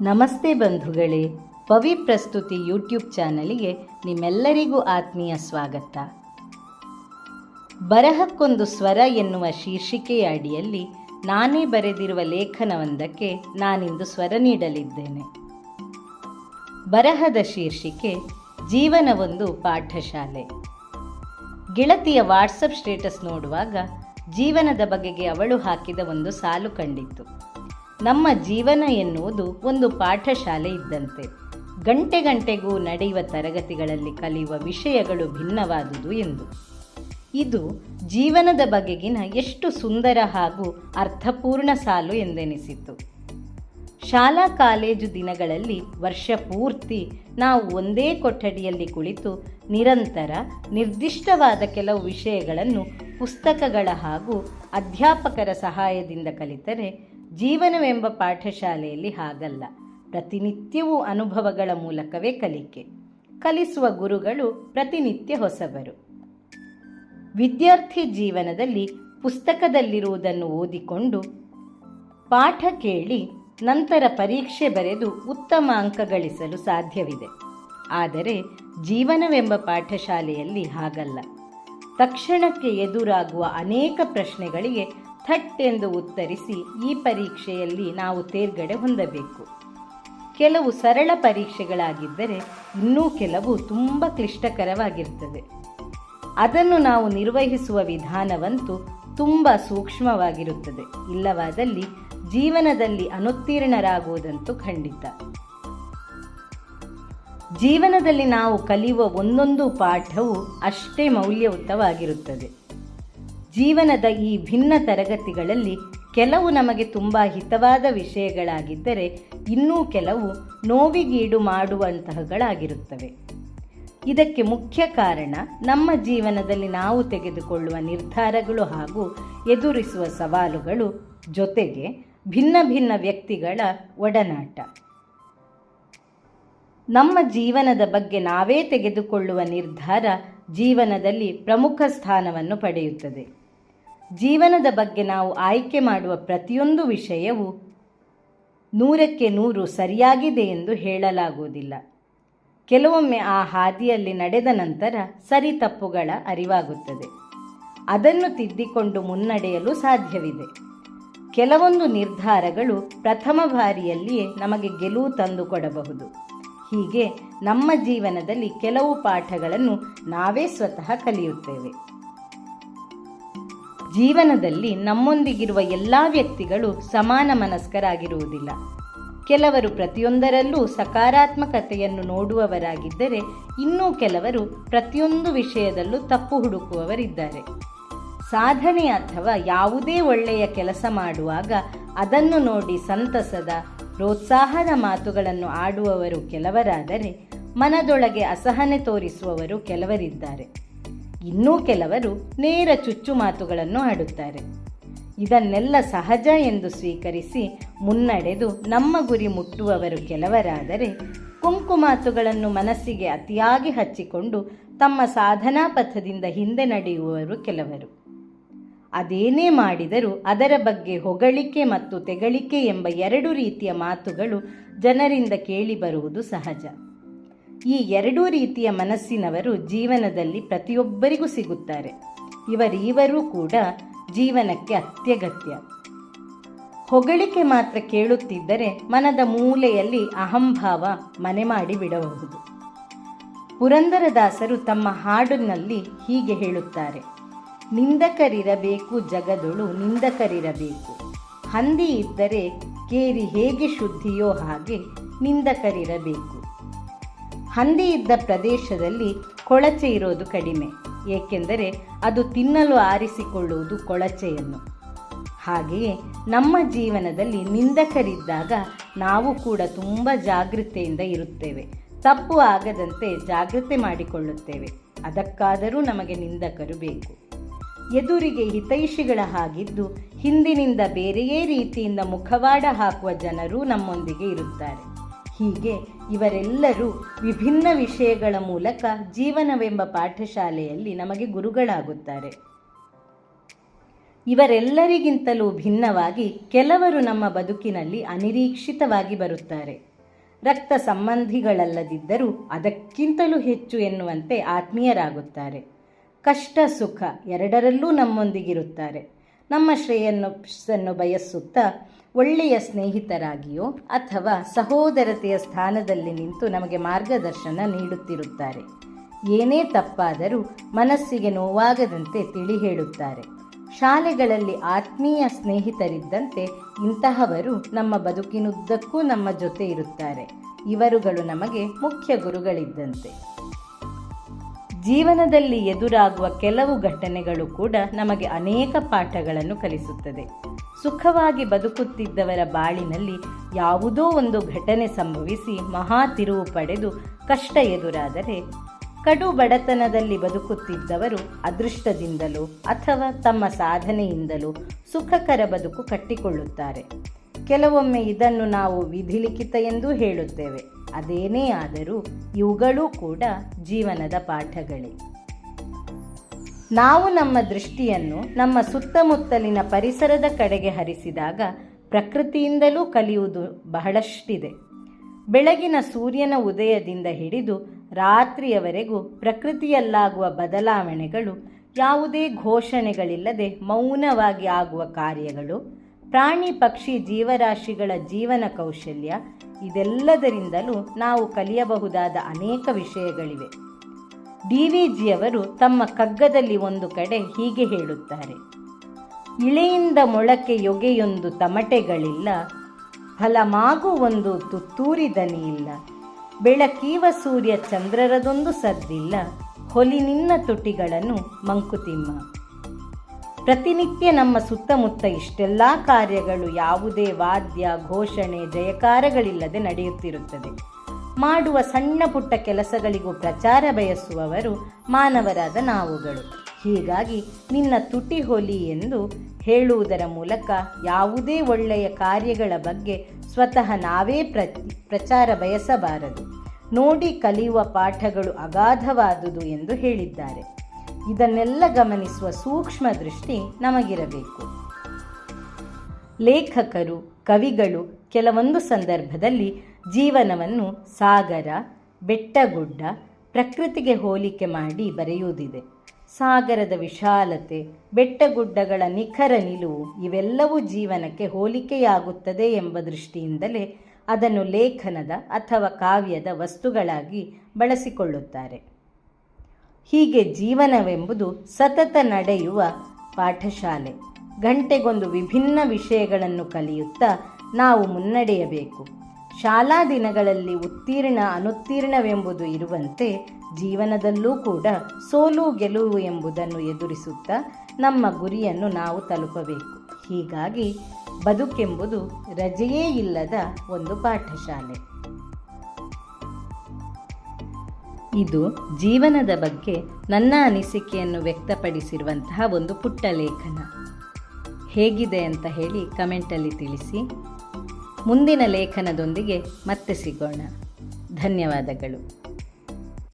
ನಮಸ್ತೆ ಬಂಧುಗಳೇ, ಪವಿ ಪ್ರಸ್ತುತಿ ಯೂಟ್ಯೂಬ್ ಚಾನಲಿಗೆ ನಿಮ್ಮೆಲ್ಲರಿಗೂ ಆತ್ಮೀಯ ಸ್ವಾಗತ. ಬರಹಕ್ಕೊಂದು ಸ್ವರ ಎನ್ನುವ ಶೀರ್ಷಿಕೆಯ ಅಡಿಯಲ್ಲಿ ನಾನೇ ಬರೆದಿರುವ ಲೇಖನವೊಂದಕ್ಕೆ ನಾನಿಂದು ಸ್ವರ ನೀಡಲಿದ್ದೇನೆ. ಬರಹದ ಶೀರ್ಷಿಕೆ, ಜೀವನವೊಂದು ಪಾಠಶಾಲೆ. ಗೆಳತಿಯ ವಾಟ್ಸಪ್ ಸ್ಟೇಟಸ್ ನೋಡುವಾಗ ಜೀವನದ ಬಗೆಗೆ ಅವಳು ಹಾಕಿದ ಒಂದು ಸಾಲು ಕಂಡಿತ್ತು. ನಮ್ಮ ಜೀವನ ಎನ್ನುವುದು ಒಂದು ಪಾಠಶಾಲೆ ಇದ್ದಂತೆ. ಗಂಟೆ ಗಂಟೆಗೂ ನಡೆಯುವ ತರಗತಿಗಳಲ್ಲಿ ಕಲಿಯುವ ವಿಷಯಗಳು ಭಿನ್ನವಾದುದು ಎಂದು. ಇದು ಜೀವನದ ಬಗೆಗಿನ ಎಷ್ಟು ಸುಂದರ ಹಾಗೂ ಅರ್ಥಪೂರ್ಣ ಸಾಲು ಎಂದೆನಿಸಿತು. ಶಾಲಾ ಕಾಲೇಜು ದಿನಗಳಲ್ಲಿ ವರ್ಷ ಪೂರ್ತಿ ನಾವು ಒಂದೇ ಕೊಠಡಿಯಲ್ಲಿ ಕುಳಿತು ನಿರಂತರ, ನಿರ್ದಿಷ್ಟವಾದ ಕೆಲವು ವಿಷಯಗಳನ್ನು ಪುಸ್ತಕಗಳ ಹಾಗೂ ಅಧ್ಯಾಪಕರ ಸಹಾಯದಿಂದ ಕಲಿತರೆ ಜೀವನವೆಂಬ ಪಾಠಶಾಲೆಯಲ್ಲಿ ಹಾಗಲ್ಲ. ಪ್ರತಿನಿತ್ಯವೂ ಅನುಭವಗಳ ಮೂಲಕವೇ ಕಲಿಕೆ. ಕಲಿಸುವ ಗುರುಗಳು ಪ್ರತಿನಿತ್ಯ ಹೊಸಬರು. ವಿದ್ಯಾರ್ಥಿ ಜೀವನದಲ್ಲಿ ಪುಸ್ತಕದಲ್ಲಿರುವುದನ್ನು ಓದಿಕೊಂಡು ಪಾಠ ಕೇಳಿ ನಂತರ ಪರೀಕ್ಷೆ ಬರೆದು ಉತ್ತಮ ಅಂಕ ಗಳಿಸಲು ಸಾಧ್ಯವಿದೆ. ಆದರೆ ಜೀವನವೆಂಬ ಪಾಠಶಾಲೆಯಲ್ಲಿ ಹಾಗಲ್ಲ. ತಕ್ಷಣಕ್ಕೆ ಎದುರಾಗುವ ಅನೇಕ ಪ್ರಶ್ನೆಗಳಿಗೆ ಥಟ್ ಎಂದು ಉತ್ತರಿಸಿ ಈ ಪರೀಕ್ಷೆಯಲ್ಲಿ ನಾವು ತೇರ್ಗಡೆ ಹೊಂದಬೇಕು. ಕೆಲವು ಸರಳ ಪರೀಕ್ಷೆಗಳಾಗಿದ್ದರೆ ಇನ್ನೂ ಕೆಲವು ತುಂಬ ಕ್ಲಿಷ್ಟಕರವಾಗಿರ್ತದೆ ಅದನ್ನು ನಾವು ನಿರ್ವಹಿಸುವ ವಿಧಾನವಂತೂ ತುಂಬ ಸೂಕ್ಷ್ಮವಾಗಿರುತ್ತದೆ. ಇಲ್ಲವಾದಲ್ಲಿ ಜೀವನದಲ್ಲಿ ಅನುತ್ತೀರ್ಣರಾಗುವುದಂತೂ ಖಂಡಿತ. ಜೀವನದಲ್ಲಿ ನಾವು ಕಲಿಯುವ ಒಂದೊಂದು ಪಾಠವು ಅಷ್ಟೇ ಮೌಲ್ಯಯುತವಾಗಿರುತ್ತದೆ. ಜೀವನದ ಈ ಭಿನ್ನ ತರಗತಿಗಳಲ್ಲಿ ಕೆಲವು ನಮಗೆ ತುಂಬ ಹಿತವಾದ ವಿಷಯಗಳಾಗಿದ್ದರೆ ಇನ್ನೂ ಕೆಲವು ನೋವಿಗೀಡು ಮಾಡುವಂತಹಗಳಾಗಿರುತ್ತವೆ. ಇದಕ್ಕೆ ಮುಖ್ಯ ಕಾರಣ ನಮ್ಮ ಜೀವನದಲ್ಲಿ ನಾವು ತೆಗೆದುಕೊಳ್ಳುವ ನಿರ್ಧಾರಗಳು ಹಾಗೂ ಎದುರಿಸುವ ಸವಾಲುಗಳು ಜೊತೆಗೆ ಭಿನ್ನ ಭಿನ್ನ ವ್ಯಕ್ತಿಗಳ ಒಡನಾಟ. ನಮ್ಮ ಜೀವನದ ಬಗ್ಗೆ ನಾವೇ ತೆಗೆದುಕೊಳ್ಳುವ ನಿರ್ಧಾರ ಜೀವನದಲ್ಲಿ ಪ್ರಮುಖ ಸ್ಥಾನವನ್ನು ಪಡೆಯುತ್ತದೆ. ಜೀವನದ ಬಗ್ಗೆ ನಾವು ಆಯ್ಕೆ ಮಾಡುವ ಪ್ರತಿಯೊಂದು ವಿಷಯವು ನೂರಕ್ಕೆ ನೂರು ಸರಿಯಾಗಿದೆ ಎಂದು ಹೇಳಲಾಗುವುದಿಲ್ಲ. ಕೆಲವೊಮ್ಮೆ ಆ ಹಾದಿಯಲ್ಲಿ ನಡೆದ ನಂತರ ಸರಿ ತಪ್ಪುಗಳ ಅರಿವಾಗುತ್ತದೆ. ಅದನ್ನು ತಿದ್ದಿಕೊಂಡು ಮುನ್ನಡೆಯಲು ಸಾಧ್ಯವಿದೆ. ಕೆಲವೊಂದು ನಿರ್ಧಾರಗಳು ಪ್ರಥಮ ಬಾರಿಯಲ್ಲಿಯೇ ನಮಗೆ ಗೆಲುವು ತಂದುಕೊಡಬಹುದು. ಹೀಗೆ ನಮ್ಮ ಜೀವನದಲ್ಲಿ ಕೆಲವು ಪಾಠಗಳನ್ನು ನಾವೇ ಸ್ವತಃ ಕಲಿಯುತ್ತೇವೆ. ಜೀವನದಲ್ಲಿ ನಮ್ಮೊಂದಿಗಿರುವ ಎಲ್ಲ ವ್ಯಕ್ತಿಗಳು ಸಮಾನ ಮನಸ್ಕರಾಗಿರುವುದಿಲ್ಲ. ಕೆಲವರು ಪ್ರತಿಯೊಂದರಲ್ಲೂ ಸಕಾರಾತ್ಮಕತೆಯನ್ನು ನೋಡುವವರಾಗಿದ್ದರೆ, ಇನ್ನೂ ಕೆಲವರು ಪ್ರತಿಯೊಂದು ವಿಷಯದಲ್ಲೂ ತಪ್ಪು ಹುಡುಕುವವರಿದ್ದಾರೆ. ಸಾಧನೆ ಅಥವಾ ಯಾವುದೇ ಒಳ್ಳೆಯ ಕೆಲಸ ಮಾಡುವಾಗ ಅದನ್ನು ನೋಡಿ ಸಂತಸದ, ಪ್ರೋತ್ಸಾಹದ ಮಾತುಗಳನ್ನು ಆಡುವವರು ಕೆಲವರಾದರೆ, ಮನದೊಳಗೆ ಅಸಹನೆ ತೋರಿಸುವವರು ಕೆಲವರಿದ್ದಾರೆ. ಇನ್ನೂ ಕೆಲವರು ನೇರ ಚುಚ್ಚು ಮಾತುಗಳನ್ನು ಆಡುತ್ತಾರೆ. ಇದನ್ನೆಲ್ಲ ಸಹಜ ಎಂದು ಸ್ವೀಕರಿಸಿ ಮುನ್ನಡೆದು ನಮ್ಮ ಗುರಿ ಮುಟ್ಟುವವರು ಕೆಲವರಾದರೆ ಕುಂಕು ಮಾತುಗಳನ್ನು ಮನಸ್ಸಿಗೆ ಅತಿಯಾಗಿ ಹಚ್ಚಿಕೊಂಡು ತಮ್ಮ ಸಾಧನಾ ಪಥದಿಂದ ಹಿಂದೆ ನಡೆಯುವವರು ಕೆಲವರು. ಅದೇನೇ ಮಾಡಿದರೂ ಅದರ ಬಗ್ಗೆ ಹೊಗಳಿಕೆ ಮತ್ತು ತೆಗಳಿಕೆ ಎಂಬ ಎರಡು ರೀತಿಯ ಮಾತುಗಳು ಜನರಿಂದ ಕೇಳಿಬರುವುದು ಸಹಜ. ಈ ಎರಡೂ ರೀತಿಯ ಮನಸ್ಸಿನವರು ಜೀವನದಲ್ಲಿ ಪ್ರತಿಯೊಬ್ಬರಿಗೂ ಸಿಗುತ್ತಾರೆ. ಇವರೀವರೂ ಕೂಡ ಜೀವನಕ್ಕೆ ಅತ್ಯಗತ್ಯ. ಹೊಗಳಿಕೆ ಮಾತ್ರ ಕೇಳುತ್ತಿದ್ದರೆ ಮನದ ಮೂಲೆಯಲ್ಲಿ ಅಹಂಭಾವ ಮನೆ ಮಾಡಿ ಬಿಡಬಹುದು. ಪುರಂದರದಾಸರು ತಮ್ಮ ಹಾಡಿನಲ್ಲಿ ಹೀಗೆ ಹೇಳುತ್ತಾರೆ. ನಿಂದಕರಿರಬೇಕು ಜಗದೊಳು, ನಿಂದಕರಿರಬೇಕು. ಹಂದಿ ಇದ್ದರೆ ಕೇರಿ ಹೇಗೆ ಶುದ್ಧಿಯೋ ಹಾಗೆ ನಿಂದಕರಿರಬೇಕು. ಹಂದಿ ಇದ್ದ ಪ್ರದೇಶದಲ್ಲಿ ಕೊಳಚೆ ಇರೋದು ಕಡಿಮೆ, ಏಕೆಂದರೆ ಅದು ತಿನ್ನಲು ಆರಿಸಿಕೊಳ್ಳುವುದು ಕೊಳಚೆಯನ್ನು. ಹಾಗೆಯೇ ನಮ್ಮ ಜೀವನದಲ್ಲಿ ನಿಂದಕರಿದ್ದಾಗ ನಾವು ಕೂಡ ತುಂಬ ಜಾಗೃತೆಯಿಂದ ಇರುತ್ತೇವೆ. ತಪ್ಪು ಆಗದಂತೆ ಜಾಗೃತೆ ಮಾಡಿಕೊಳ್ಳುತ್ತೇವೆ. ಅದಕ್ಕಾದರೂ ನಮಗೆ ನಿಂದಕರು ಬೇಕು. ಎದುರಿಗೆ ಹಿತೈಷಿಗಳ ಹಾಗಿದ್ದು ಹಿಂದಿನಿಂದ ಬೇರೆಯೇ ರೀತಿಯಿಂದ ಮುಖವಾಡ ಹಾಕುವ ಜನರು ನಮ್ಮೊಂದಿಗೆ ಇರುತ್ತಾರೆ. ಹೀಗೆ ಇವರೆಲ್ಲರೂ ವಿಭಿನ್ನ ವಿಷಯಗಳ ಮೂಲಕ ಜೀವನವೆಂಬ ಪಾಠಶಾಲೆಯಲ್ಲಿ ನಮಗೆ ಗುರುಗಳಾಗುತ್ತಾರೆ. ಇವರೆಲ್ಲರಿಗಿಂತಲೂ ಭಿನ್ನವಾಗಿ ಕೆಲವರು ನಮ್ಮ ಬದುಕಿನಲ್ಲಿ ಅನಿರೀಕ್ಷಿತವಾಗಿ ಬರುತ್ತಾರೆ. ರಕ್ತ ಸಂಬಂಧಿಗಳಲ್ಲದಿದ್ದರೂ ಅದಕ್ಕಿಂತಲೂ ಹೆಚ್ಚು ಎನ್ನುವಂತೆ ಆತ್ಮೀಯರಾಗುತ್ತಾರೆ. ಕಷ್ಟ, ಸುಖ ಎರಡರಲ್ಲೂ ನಮ್ಮೊಂದಿಗಿರುತ್ತಾರೆ. ನಮ್ಮ ಶ್ರೇಯನ್ನು ಬಯಸುತ್ತಾ ಒಳ್ಳೆಯ ಸ್ನೇಹಿತರಾಗಿಯೋ ಅಥವಾ ಸಹೋದರತೆಯ ಸ್ಥಾನದಲ್ಲಿ ನಿಂತು ನಮಗೆ ಮಾರ್ಗದರ್ಶನ ನೀಡುತ್ತಿರುತ್ತಾರೆ. ಏನೇ ತಪ್ಪಾದರೂ ಮನಸ್ಸಿಗೆ ನೋವಾಗದಂತೆ ತಿಳಿ ಹೇಳುತ್ತಾರೆ ಶಾಲೆಗಳಲ್ಲಿ ಆತ್ಮೀಯ ಸ್ನೇಹಿತರಿದ್ದಂತೆ ಇಂತಹವರು ನಮ್ಮ ಬದುಕಿನುದ್ದಕ್ಕೂ ನಮ್ಮ ಜೊತೆ ಇರುತ್ತಾರೆ. ಇವರುಗಳು ನಮಗೆ ಮುಖ್ಯ ಗುರುಗಳಿದ್ದಂತೆ. ಜೀವನದಲ್ಲಿ ಎದುರಾಗುವ ಕೆಲವು ಘಟನೆಗಳು ಕೂಡ ನಮಗೆ ಅನೇಕ ಪಾಠಗಳನ್ನು ಕಲಿಸುತ್ತದೆ. ಸುಖವಾಗಿ ಬದುಕುತ್ತಿದ್ದವರ ಬಾಳಿನಲ್ಲಿ ಯಾವುದೋ ಒಂದು ಘಟನೆ ಸಂಭವಿಸಿ ಮಹಾ ತಿರುವು ಪಡೆದು ಕಷ್ಟ ಎದುರಾದರೆ ಕಡು ಬಡತನದಲ್ಲಿ ಬದುಕುತ್ತಿದ್ದವರು ಅದೃಷ್ಟದಿಂದಲೂ ಅಥವಾ ತಮ್ಮ ಸಾಧನೆಯಿಂದಲೂ ಸುಖಕರ ಬದುಕು ಕಟ್ಟಿಕೊಳ್ಳುತ್ತಾರೆ. ಕೆಲವೊಮ್ಮೆ ಇದನ್ನು ನಾವು ವಿಧಿಲಿಖಿತ ಎಂದೂ ಹೇಳುತ್ತೇವೆ. ಅದೇನೇ ಆದರೂ ಇವುಗಳೂ ಕೂಡ ಜೀವನದ ಪಾಠಗಳೇ. ನಾವು ನಮ್ಮ ದೃಷ್ಟಿಯನ್ನು ನಮ್ಮ ಸುತ್ತಮುತ್ತಲಿನ ಪರಿಸರದ ಕಡೆಗೆ ಹರಿಸಿದಾಗ ಪ್ರಕೃತಿಯಿಂದಲೂ ಕಲಿಯುವುದು ಬಹಳಷ್ಟಿದೆ. ಬೆಳಗಿನ ಸೂರ್ಯನ ಉದಯದಿಂದ ಹಿಡಿದು ರಾತ್ರಿಯವರೆಗೂ ಪ್ರಕೃತಿಯಲ್ಲಾಗುವ ಬದಲಾವಣೆಗಳು, ಯಾವುದೇ ಘೋಷಣೆಗಳಿಲ್ಲದೆ ಮೌನವಾಗಿ ಆಗುವ ಕಾರ್ಯಗಳು, ಪ್ರಾಣಿ ಪಕ್ಷಿ ಜೀವರಾಶಿಗಳ ಜೀವನ ಕೌಶಲ್ಯ ಇದೆಲ್ಲದರಿಂದಲೂ ನಾವು ಕಲಿಯಬಹುದಾದ ಅನೇಕ ವಿಷಯಗಳಿವೆ. ಡಿ ವಿ ಜಿಯವರು ತಮ್ಮ ಕಗ್ಗದಲ್ಲಿ ಒಂದು ಕಡೆ ಹೀಗೆ ಹೇಳುತ್ತಾರೆ. ಇಳೆಯಿಂದ ಮೊಳಕೆ ಯೊಗೆಯೊಂದು ತಮಟೆಗಳಿಲ್ಲ, ಫಲಮಾಗು ಒಂದು ತುತ್ತೂರಿ ದನಿಯಿಲ್ಲ, ಬೆಳಕೀವ ಸೂರ್ಯ ಚಂದ್ರರದೊಂದು ಸದ್ದಿಲ್ಲ, ಹೊಲಿ ನಿನ್ನ ತುಟಿಗಳನ್ನು ಮಂಕುತಿಮ್ಮ. ಪ್ರತಿನಿತ್ಯ ನಮ್ಮ ಸುತ್ತಮುತ್ತ ಇಷ್ಟೆಲ್ಲ ಕಾರ್ಯಗಳು ಯಾವುದೇ ವಾದ್ಯ, ಘೋಷಣೆ, ಜಯಕಾರಗಳಿಲ್ಲದೆ ನಡೆಯುತ್ತಿರುತ್ತದೆ. ಮಾಡುವ ಸಣ್ಣ ಪುಟ್ಟ ಕೆಲಸಗಳಿಗೂ ಪ್ರಚಾರ ಬಯಸುವವರು ಮಾನವರಾದ ನಾವುಗಳು. ಹೀಗಾಗಿ ನಿನ್ನ ತುಟಿ ಹೊಲಿ ಎಂದು ಹೇಳುವುದರ ಮೂಲಕ ಯಾವುದೇ ಒಳ್ಳೆಯ ಕಾರ್ಯಗಳ ಬಗ್ಗೆ ಸ್ವತಃ ನಾವೇ ಪ್ರ ಪ್ರಚಾರ ಬಯಸಬಾರದು. ನೋಡಿ ಕಲಿಯುವ ಪಾಠಗಳು ಅಗಾಧವಾದುದು ಎಂದು ಹೇಳಿದ್ದಾರೆ. ಇದನ್ನೆಲ್ಲ ಗಮನಿಸುವ ಸೂಕ್ಷ್ಮ ದೃಷ್ಟಿ ನಮಗಿರಬೇಕು. ಲೇಖಕರು, ಕವಿಗಳು ಕೆಲವೊಂದು ಸಂದರ್ಭದಲ್ಲಿ ಜೀವನವನ್ನು ಸಾಗರ, ಬೆಟ್ಟಗುಡ್ಡ, ಪ್ರಕೃತಿಗೆ ಹೋಲಿಕೆ ಮಾಡಿ ಬರೆಯುವುದಿದೆ. ಸಾಗರದ ವಿಶಾಲತೆ, ಬೆಟ್ಟಗುಡ್ಡಗಳ ನಿಖರ ನಿಲುವು ಇವೆಲ್ಲವೂ ಜೀವನಕ್ಕೆ ಹೋಲಿಕೆಯಾಗುತ್ತದೆ ಎಂಬ ದೃಷ್ಟಿಯಿಂದಲೇ ಅದನ್ನು ಲೇಖನದ ಅಥವಾ ಕಾವ್ಯದ ವಸ್ತುಗಳಾಗಿ ಬಳಸಿಕೊಳ್ಳುತ್ತಾರೆ. ಹೀಗೆ ಜೀವನವೆಂಬುದು ಸತತ ನಡೆಯುವ ಪಾಠಶಾಲೆ. ಗಂಟೆಗೊಂದು ವಿಭಿನ್ನ ವಿಷಯಗಳನ್ನು ಕಲಿಯುತ್ತಾ ನಾವು ಮುನ್ನಡೆಯಬೇಕು. ಶಾಲಾ ದಿನಗಳಲ್ಲಿ ಉತ್ತೀರ್ಣ ಅನುತ್ತೀರ್ಣವೆಂಬುದು ಇರುವಂತೆ ಜೀವನದಲ್ಲೂ ಕೂಡ ಸೋಲು ಗೆಲುವು ಎಂಬುದನ್ನು ಎದುರಿಸುತ್ತಾ ನಮ್ಮ ಗುರಿಯನ್ನು ನಾವು ತಲುಪಬೇಕು. ಹೀಗಾಗಿ ಬದುಕೆಂಬುದು ರಜೆಯೇ ಇಲ್ಲದ ಒಂದು ಪಾಠಶಾಲೆ. ಇದು ಜೀವನದ ಬಗ್ಗೆ ನನ್ನ ಅನಿಸಿಕೆಯನ್ನು ವ್ಯಕ್ತಪಡಿಸಿರುವಂತಹ ಒಂದು ಪುಟ್ಟ ಲೇಖನ. ಹೇಗಿದೆ ಅಂತ ಹೇಳಿ ಕಮೆಂಟಲ್ಲಿ ತಿಳಿಸಿ. ಮುಂದಿನ ಲೇಖನದೊಂದಿಗೆ ಮತ್ತೆ ಸಿಗೋಣ. ಧನ್ಯವಾದಗಳು.